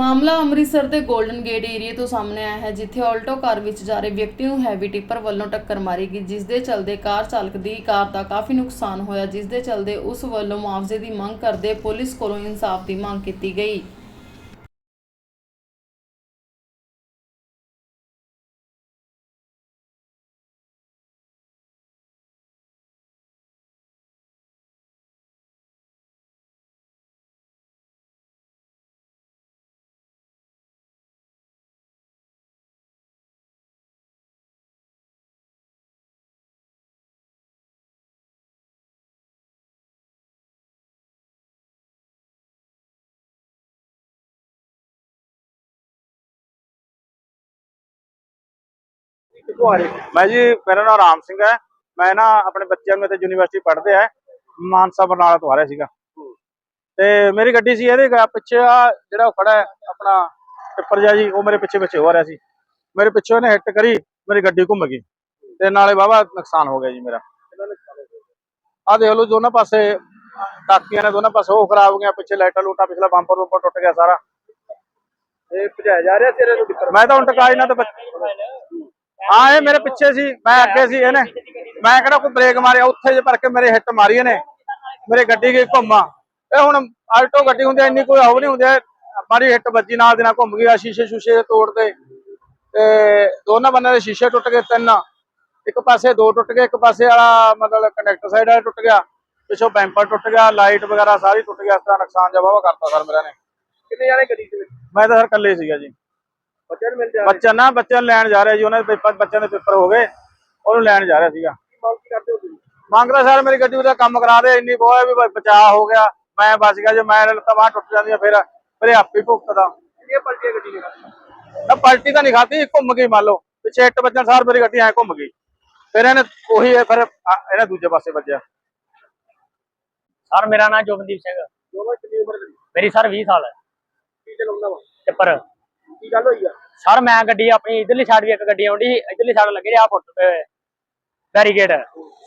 ਮਾਮਲਾ ਅੰਮ੍ਰਿਤਸਰ ਦੇ golden gate area ਤੋਂ ਸਾਹਮਣੇ ਆਇਆ ਹੈ, ਜਿੱਥੇ ਆਲਟੋ ਕਾਰ ਵਿੱਚ ਜਾ ਰਹੇ ਵਿਅਕਤੀ ਨੂੰ ਹੈਵੀ ਟਿੱਪਰ ਵੱਲੋਂ ਟੱਕਰ ਮਾਰੀ ਗਈ ਜਿਸ ਦੇ ਚਲਦੇ ਕਾਰ ਚਾਲਕ ਦੀ ਕਾਰ ਦਾ ਕਾਫੀ ਨੁਕਸਾਨ ਹੋਇਆ ਜਿਸ ਦੇ ਚਲਦੇ ਉਸ ਵੱਲੋਂ ਮੁਆਵਜ਼ੇ ਦੀ ਮੰਗ ਕਰਦੇ ਪੁਲਿਸ ਕੋਲੋਂ ਇਨਸਾਫ ਦੀ ਮੰਗ ਕੀਤੀ ਗਈ। ਮੈਂ ਜੀ ਮੇਰਾ ਨਾਮ ਰਾਮ ਸਿੰਘ ਹੈ। ਮੈਂ ਨਾ ਆਪਣੇ ਬੱਚਿਆਂ ਨੂੰ ਇੱਥੇ ਯੂਨੀਵਰਸਿਟੀ ਪੜ੍ਹਦੇ ਆ। ਮਾਨਸਾ ਬਰਨਾਲਾ ਤੋਂ ਆ ਰਿਹਾ ਸੀਗਾ। ਤੇ ਮੇਰੀ ਗੱਡੀ ਸੀ ਇਹਦੇ ਪਿੱਛੇ ਆ ਜਿਹੜਾ ਖੜਾ ਆਪਣਾ ਟਿੱਪਰ ਜਿਹਾ ਜੀ ਉਹ ਮੇਰੇ ਪਿੱਛੇ ਪਿੱਛੇ ਹੋ ਰਿਹਾ ਸੀ। ਮੇਰੇ ਪਿੱਛੇ ਉਹਨੇ ਹਿੱਟ ਕਰੀ ਮੇਰੀ ਗੱਡੀ ਘੁੰਮ ਗਈ। ਤੇ ਨਾਲੇ ਵਾਹਵਾ ਨੁਕਸਾਨ ਹੋ ਗਿਆ ਜੀ ਮੇਰਾ। ਆ ਦੇਖ ਲਓ ਦੋਨਾਂ ਪਾਸੇ ਟਾਕੀਆਂ ਨੇ ਦੋਨਾਂ ਪਾਸੇ ਉਹ ਖਰਾਬ ਹੋ ਗਿਆ ਪਿੱਛੇ ਲਾਈਟਾਂ ਲੂਟਾਂ ਪਿਛਲਾ ਬੰਪਰ ਬੰਪਰ ਟੁੱਟ ਗਿਆ ਸਾਰਾ। ਇਹ ਭਜਾਇਆ ਜਾ ਰਿਹਾ ਤੇਰੇ ਨੂੰ ਮੈਂ ਤਾਂ ਹੁਣ ਟਕਾ ਇਹਨਾਂ ਤੇ ਹਾਂ ਇਹ ਮੇਰੇ ਪਿੱਛੇ ਸੀ ਮੈਂ ਅੱਗੇ ਸੀ ਇਹਨੇ। ਮੈਂ ਕਿਹੜਾ ਕੋਈ ਬ੍ਰੇਕ ਮਾਰਿਆ ਉੱਥੇ ਜੇ ਭਰ ਕੇ ਮੇਰੇ ਹਿੱਟ ਮਾਰੀ ਇਹਨੇ। ਮੇਰੀ ਗੱਡੀ ਗਈ ਘੁੰਮਾ। ਇਹ ਹੁਣ ਆਲਟੋ ਗੱਡੀ ਹੁੰਦੀ ਇੰਨੀ ਕੋਈ ਹਵਾ ਨਹੀਂ ਹੁੰਦੀ। ਮਾਰੀ ਹਿੱਟ ਵੱਜੀ ਨਾਲ ਦੇ ਨਾਲ ਘੁੰਮ ਗਈ ਆ ਸ਼ੀਸ਼ੇ ਸ਼ੂਸ਼ੇ ਤੋੜਦੇ ਤੇ। ਦੋਨਾਂ ਬੰਨਿਆਂ ਦੇ ਸ਼ੀਸ਼ੇ ਟੁੱਟ ਗਏ ਤਿੰਨ। ਇੱਕ ਪਾਸੇ ਦੋ ਟੁੱਟ ਗਏ ਇੱਕ ਪਾਸੇ ਵਾਲਾ ਮਤਲਬ ਕੰਡਕਟਰ ਸਾਈਡ ਵਾਲਾ ਟੁੱਟ ਗਿਆ। ਪਿੱਛੋਂ ਬੈਂਪਰ ਟੁੱਟ ਗਿਆ ਲਾਈਟ ਵਗੈਰਾ ਸਾਰੀ ਟੁੱਟ ਗਿਆ ਇਸ ਤਰ੍ਹਾਂ ਨੁਕਸਾਨ ਜਿਹਾ ਵਾਹਵਾ ਕਰਤਾ ਸਰ ਮੇਰਾ ਨੇ। ਕਿੰਨੇ ਜਾਣੇ ਗੱਡੀ ਦੇ ਵਿੱਚ ਮੈਂ ਤਾਂ ਸਰ ਇਕੱਲੇ ਸੀਗਾ ਜੀ। ਬੱਚਿਆਂ ਨੂੰ ਮਿਲ ਜਾ ਬੱਚਾ ਨਾ ਬੱਚਿਆਂ ਨੂੰ ਲੈਣ ਜਾ ਰਿਹਾ ਜੀ ਉਹਨਾਂ ਦੇ ਪੇਪਰ ਬੱਚਿਆਂ ਦੇ ਪੇਪਰ ਹੋ ਗਏ ਉਹਨੂੰ ਲੈਣ ਜਾ ਰਿਹਾ ਸੀਗਾ। ਮੰਗ ਕੀ ਕਰਦੇ ਹੋ ਤੁਸੀਂ? ਮੰਗਦਾ ਸਰ ਮੇਰੀ ਗੱਡੀ ਦਾ ਕੰਮ ਕਰਾ ਦੇ ਇੰਨੀ ਬੋਏ ਵੀ ਬਚਾਅ ਹੋ ਗਿਆ ਮੈਂ ਬਚ ਗਿਆ ਜੇ ਮੈਂ ਲੱਤਾਂ ਬਾਂਹ ਟੁੱਟ ਜਾਂਦੀਆਂ ਫਿਰ ਮੇਰੇ ਆਪੇ ਹੀ ਭੁਗਤਦਾ। ਕਿੰਨੀਆਂ ਪਲਟੀਆਂ ਗੱਡੀ ਨੇ ਨਾ ਪਲਟੀ ਤਾਂ ਨਹੀਂ ਖਾਧੀ ਘੁੰਮ ਗਈ ਮੰਨ ਲਓ ਪਿੱਛੇ ਇੱਟ ਵੱਜਣ ਸਾਰ ਮੇਰੀ ਗੱਡੀ ਐ ਘੁੰਮ ਗਈ। ਫਿਰ ਇਹਨੇ ਉਹੀ ਫਿਰ ਇਹਨੇ ਦੂਜੇ ਪਾਸੇ ਵੱਜਿਆ। ਸਰ ਮੇਰਾ ਨਾਮ ਜੋਬਨਦੀਪ ਸਿੰਘ। ਦੋਵਾਂ ਕਿੰਨੀ ਉਮਰ ਦੇ ਮੇਰੀ ਸਰ 20 ਸਾਲ ਹੈ। ਕੀ ਚਲਾਉਂਦਾ ਵਾ? ਟਿੱਪਰ ਕੀ ਗੱਲ ਹੋਈ ਆ? ਸਰ, ਮੈਂ ਗੱਡੀ ਆਪਣੀ ਇਧਰਲੀ ਸਾਈਡ ਵੀ ਇੱਕ ਗੱਡੀ ਆਉਂਦੀ ਇਧਰਲੀ ਸਾਈਡ ਲੱਗੇ ਰਿਹਾ ਫੁੱਟ ਤੇ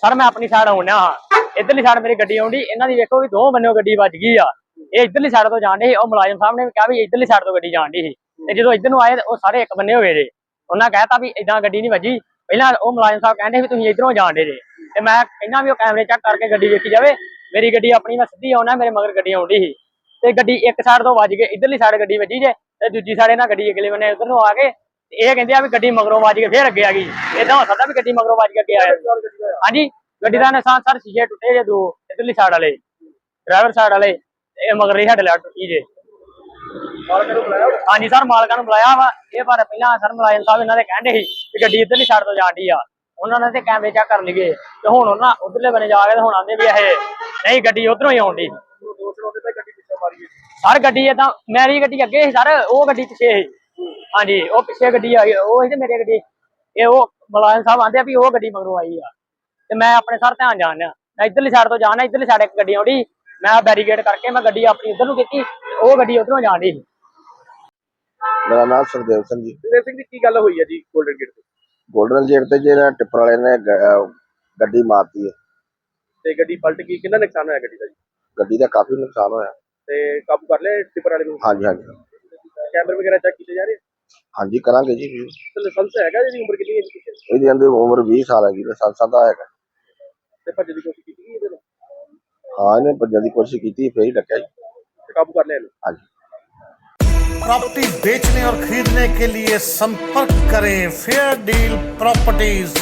ਸਰ, ਮੈਂ ਆਪਣੀ ਸਾਈਡ ਆਉਣਾ ਹਾਂ। ਇਧਰਲੀ ਸਾਈਡ ਮੇਰੀ ਗੱਡੀ ਆਉਂਦੀ, ਇਹਨਾਂ ਦੀ ਵੇਖੋ ਵੀ ਦੋ ਬੰਨਿਓ ਗੱਡੀ ਵੱਜ ਗਈ ਆ। ਇਹ ਇਧਰਲੀ ਸਾਈਡ ਤੋਂ ਜਾਣ ਸੀ, ਉਹ ਮੁਲਾਜ਼ਮ ਸਾਹਿਬ ਨੇ ਕਿਹਾ ਵੀ ਇਧਰਲੀ ਸਾਈਡ ਤੋਂ ਗੱਡੀ ਜਾਣ ਦੀ ਸੀ। ਤੇ ਜਦੋਂ ਇਧਰ ਨੂੰ ਆਏ ਤੇ ਉਹ ਸਾਰੇ ਇੱਕ ਬੰਨੇ ਹੋ ਗਏ ਜੇ। ਉਹਨਾਂ ਕਹਿਤਾ ਵੀ ਇਦਾਂ ਗੱਡੀ ਨਹੀਂ ਵੱਜੀ। ਪਹਿਲਾਂ ਉਹ ਮੁਲਾਜ਼ਮ ਸਾਹਿਬ ਕਹਿੰਦੇ ਵੀ ਤੁਸੀਂ ਇਧਰੋਂ ਜਾਣ ਦੇ ਜੇ। ਤੇ ਮੈਂ ਕਹਿੰਦਾ ਵੀ ਉਹ ਕੈਮਰੇ ਚੈੱਕ ਕਰਕੇ ਗੱਡੀ ਵੇਖੀ ਜਾਵੇ। ਮੇਰੀ ਗੱਡੀ ਆਪਣੀ ਮੈਂ ਸਿੱਧੀ ਆਉਣਾ, ਮੇਰੇ ਮਗਰ ਗੱਡੀ ਆਉਂਦੀ ਸੀ। ਤੇ ਗੱਡੀ ਇੱਕ ਸਾਈਡ ਤੋਂ ਵੱਜ ਕੇ ਇਧਰਲੀ ਸਾਈਡ ਗੱਡੀ ਵੱਜੀ ਜੇ। ਤੇ ਦੂਜੀ ਸਾਈਡ ਇਹਨਾਂ ਗੱਡੀ ਅਗਲੇ ਬੰਨੇ ਉਧਰ ਨੂੰ ਆ ਤੇ ਇਹ ਕਹਿੰਦੇ ਆ ਵੀ ਗੱਡੀ ਮਗਰੋਂ ਵੱਜ ਕੇ ਫੇਰ ਅੱਗੇ ਆ ਗਈ। ਇਦਾਂ ਹੋ ਸਕਦਾ ਵੀ ਗੱਡੀ ਮਗਰੋਂ ਵੱਜ ਕੇ ਅੱਗੇ ਆ ਜਾਏ ਹਾਂਜੀ ਗੱਡੀ ਦਾ ਨੁਕਸਾਨ ਸਰ ਸ਼ੀਸ਼ੇ ਟੁੱਟੇ ਜੇ ਦੋ ਇਧਰਲੀ ਸਾਈਡ ਵਾਲੇ ਡਰਾਈਵਰ ਸਾਈਡ ਵਾਲੇ ਇਹ ਮਗਰਲੀ ਸਾਡੇ ਲੱਟ ਟੁੱਟੀ ਜੇ? ਹਾਂਜੀ ਸਰ ਮਾਲਕਾਂ ਨੂੰ ਬੁਲਾਇਆ ਵਾ। ਇਹ ਪਰ ਪਹਿਲਾਂ ਸਰ ਮੁਲਾਜ਼ਮ ਸਾਹਿਬ ਇਹਨਾਂ ਦੇ ਕਹਿੰਦੇ ਸੀ ਕਿ ਗੱਡੀ ਇਧਰਲੀ ਸਾਈਡ ਤੋਂ ਜਾਂਦੀ ਆ। ਉਹਨਾਂ ਨੇ ਤੇ ਕੈਮਰੇ ਚੈੱਕ ਕਰ ਲਈਏ। ਤੇ ਹੁਣ ਉਹਨਾਂ ਉਧਰਲੇ ਬਨੇ ਜਾ ਕੇ ਤੇ ਹੁਣ ਆਂਦੇ ਵੀ ਇਹ ਨਹੀਂ ਗੱਡੀ ਉਧਰੋਂ ਹੀ ਆਉਂਦੀ ਮਾਰੀ ਸਰ ਗੱਡੀ ਏਦਾਂ ਮੇਰੀ ਗੱਡੀ ਅੱਗੇ ਸੀ ਸਰ ਉਹ ਗੱਡੀ ਪਿੱਛੇ ਸੀ। ਹਾਂਜੀ ਉਹ ਪਿੱਛੇ ਗੱਡੀ ਆਈ ਉਹ ਸੀ ਤੇ ਮੇਰੀ ਗੱਡੀ। ਇਹ ਉਹ ਮੁਲਾਜ਼ਮ ਸਾਹਿਬ ਆਂਦੇ ਆ ਵੀ ਉਹ ਗੱਡੀ ਮਗਰੋਂ ਆਈ ਆ। ਤੇ ਮੈਂ ਆਪਣੇ ਸਰ ਧਿਆਨ ਜਾਣਿਆ ਮੈਂ ਇਧਰਲੀ ਸਾਈਡ ਤੋਂ ਜਾਣਾ ਇਧਰਲੀ ਸਾਈਡ ਇੱਕ ਗੱਡੀ ਆਉਂਦੀ। ਮੈਂ ਬੈਰੀਗੇਡ ਕਰਕੇ ਮੈਂ ਗੱਡੀ ਆਪਣੀ ਇਧਰ ਨੂੰ ਕੀਤੀ ਉਹ ਗੱਡੀ ਉਧਰੋਂ ਜਾਣੀ ਸੀ। ਮੇਰਾ ਨਾਮ ਸੁਖਦੇਵ ਸਿੰਘ ਜੀ। ਸੁਖਦੇਵ ਸਿੰਘ ਦੀ ਕੀ ਗੱਲ ਹੋਈ ਹੈ ਜੀ 골ਡਨ ਗੇਟ ਤੇ? ਗੋਲਡਨ ਜੇਟ ਤੇ ਜਿਹੜਾ ਟਿੱਪਰ ਵਾਲੇ ਨੇ ਗੱਡੀ ਮਾਰਤੀ ਹੈ। ਤੇ ਗੱਡੀ ਪਲਟ ਗਈ ਕਿੰਨਾ ਨੁਕਸਾਨ ਹੋਇਆ ਗੱਡੀ ਦਾ ਜੀ? ਗੱਡੀ ਦਾ ਕਾਫੀ ਨੁਕਸਾਨ ਹੋਇਆ। ਤੇ ਕਾਬੂ ਕਰ ਲਿਆ ਟਿੱਪਰ ਵਾਲੇ ਨੂੰ ਹਾਂਜੀ ਹਾਂਜੀ ਕੈਮਰੇ ਵਗੈਰਾ ਚੈੱਕ ਕੀਤੇ ਜਾ ਰਹੇ ਹਾਂਜੀ ਕਰਾਂਗੇ ਜੀ ਤੇ ਲਾਇਸੈਂਸ ਹੈਗਾ ਜੀ ਉਮਰ ਕਿੰਨੀ ਹੈ ਜੀ ਪਿੱਛੇ ਇਹਦੀ ਅੰਦਰ ਉਮਰ 20 ਸਾਲ ਹੈਗੀ ਤੇ ਸੰਸਾਂ ਦਾ ਹੈਗਾ ਤੇ ਭੱਜ ਦੀ ਕੋਸ਼ਿਸ਼ ਕੀਤੀ ਗਈ ਇਹਦੇ ਨਾਲ ਹਾਂ ਇਹਨੇ ਭੱਜਣ ਦੀ ਕੋਸ਼ਿਸ਼ ਕੀਤੀ ਫੇਰ ਹੀ ਡੱਕਿਆ ਜੀ ਤੇ ਕਾਬੂ कर लिया इन्हें। ਹਾਂਜੀ प्रॉपर्टी बेचने और खरीदने के लिए संपर्क करें फेयर डील प्रॉपर्टीज